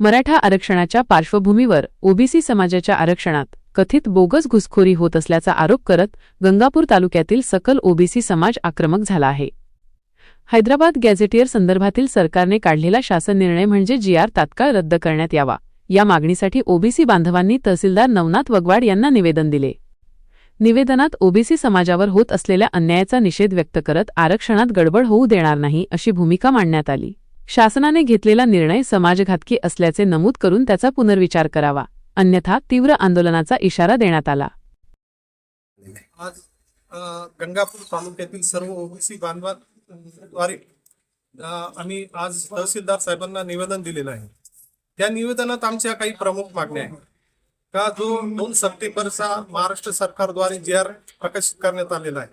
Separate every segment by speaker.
Speaker 1: मराठा आरक्षणाच्या पार्श्वभूमीवर ओबीसी समाजाच्या आरक्षणात कथित बोगस घुसखोरी होत असल्याचा आरोप करत गंगापूर तालुक्यातील सकल ओबीसी समाज आक्रमक झाला आहे. हैदराबाद गॅझेटियर संदर्भातील सरकारने काढलेला शासन निर्णय म्हणजे जीआर तात्काळ रद्द करण्यात यावा या मागणीसाठी ओबीसी बांधवांनी तहसीलदार नवनाथ वगवाड यांना निवेदन दिले. निवेदनात ओबीसी समाजावर होत असलेल्या अन्यायाचा निषेध व्यक्त करत आरक्षणात गडबड होऊ देणार नाही अशी भूमिका मांडण्यात आली. शासनाने घेतलेला निर्णय समाजघातकी असल्याचे नमूद करून त्याचा पुनर्विचार करावा. अन्यथा तीव्र आंदोलनाचा इशारा देण्यात आला.
Speaker 2: आज गंगापूर तालुक्यातील सर्व ओबीसी बांधवांद्वारे आम्ही आज तहसीलदार साहेबांना निवेदन दिलेलं आहे. त्या निवेदनात आमच्या काही प्रमुख मागण्या आहेत. का जो दोन सप्टेंबरचा महाराष्ट्र सरकारद्वारे जी आर प्रकाशित करण्यात आलेला आहे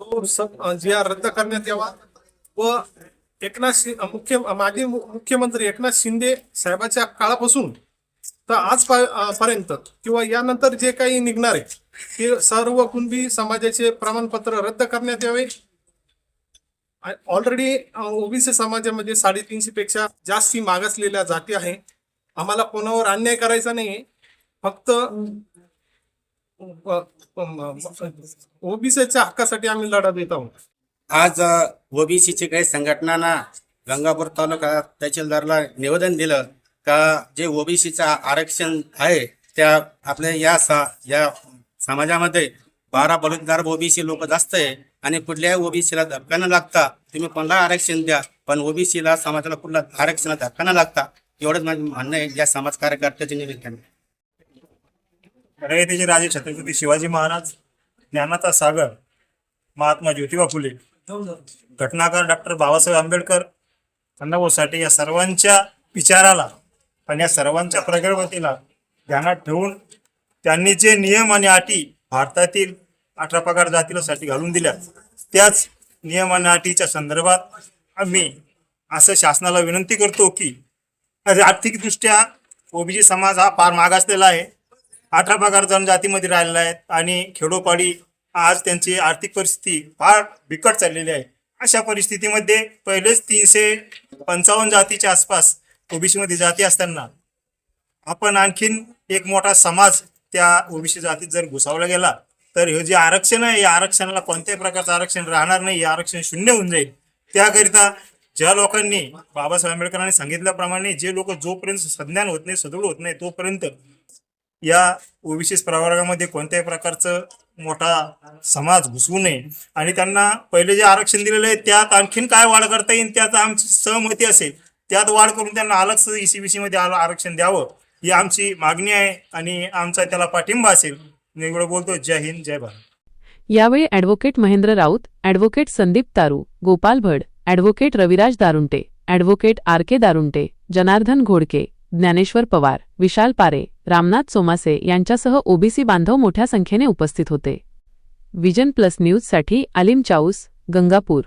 Speaker 2: तो जी आर रद्द करण्यात यावा व एकनाथ मुख्य माजी मुख्यमंत्री एकनाथ शिंदे साहेबाच्या काळापासून तर आज पर्यंत किंवा यानंतर जे काही निघणार आहे ते सर्व कुणबी समाजाचे प्रमाणपत्र रद्द करण्यात यावे. ऑलरेडी ओबीसी समाजामध्ये साडेतीनशे पेक्षा जास्ती मागासलेल्या जाती आहे. आम्हाला कोणावर अन्याय करायचा नाही फक्त ओबीसीच्या हक्कासाठी आम्ही लढा देत आहोत.
Speaker 3: आज ओबीसीची काही संघटनांना गंगापूर तालुका तहसीलदारला निवेदन दिलं का जे ओबीसीचं आरक्षण आहे त्या आपल्या या सा या समाजामध्ये बारा बलुतदार ओबीसी लोक जास्त आहे आणि कुठल्याही ओबीसीला धक्का न लागता तुम्ही कोणाला आरक्षण द्या पण ओबीसीला समाजाला कुठला आरक्षणाला धक्का न लागता एवढंच माझं म्हणणं आहे. या समाज कार्यकर्त्याच्या निमित्ताने
Speaker 4: रयतेचे राजे छत्रपती शिवाजी महाराज ज्ञानाचा सागर महात्मा ज्योतिबा फुले घटनाकार डॉक्टर बाबासाहेब आंबेडकर अण्णाभाऊ या सर्वांच्या विचाराला आणि या सर्वांच्या प्रगल्भतेला ध्यानात ठेवून त्यांनी जे नियम आणि अटी भारतातील अठरा पगार जातीसाठी घालून दिल्या त्याच नियम आणि अटीच्या संदर्भात आम्ही असं शासनाला विनंती करतो की आर्थिकदृष्ट्या ओबीसी समाज हा फार मागासलेला आहे. अठरा पगार जनजातीमध्ये राहिलेला आहेत आणि खेडोपाडी आज त्यांची आर्थिक परिस्थिती फार बिकट चाललेली आहे. अशा परिस्थितीमध्ये पहिलेच तीनशे पंचावन्न जातीच्या आसपास ओबीसी मध्ये जाती असताना आपण आणखीन एक मोठा समाज त्या ओबीसी जातीत जर घुसावला गेला तर हे जे आरक्षण आहे या आरक्षणाला कोणत्याही प्रकारचं आरक्षण राहणार नाही हे आरक्षण शून्य होऊन जाईल. त्याकरिता ज्या लोकांनी बाबासाहेब आंबेडकरांनी सांगितल्याप्रमाणे जे लोक जोपर्यंत संज्ञान होत नाही सदृढ होत नाही तोपर्यंत या ओबीसी प्रवर्गामध्ये कोणत्याही प्रकारचं मोठा समाज घुसवू नये. आणि त्यांना पहिले जे आरक्षण दिलेलं आहे त्यात आणखीन काय वाढ करता येईल त्यात आमची सहमती असेल त्यात वाढ करून त्यांना अलग ईसीबीसी मध्ये आलं आरक्षण द्यावं ही आमची मागणी आहे आणि आमचा त्याला पाठिंबा असेल. मी एवढं बोलतो. जय हिंद जय भारत.
Speaker 1: यावेळी advocate Mahendra Raut advocate Sandeep Taru Gopal Bhad advocate Raviraj Darunte advocate R K Darunte Janardan Ghodke Dnyaneshwar Pawar Vishal Pare Ramnath Somase यांच्यासह ओबीसी बांधव मोठ्या संख्येने उपस्थित होते. विजन प्लस न्यूजसाठी आलिम चाऊस गंगापूर.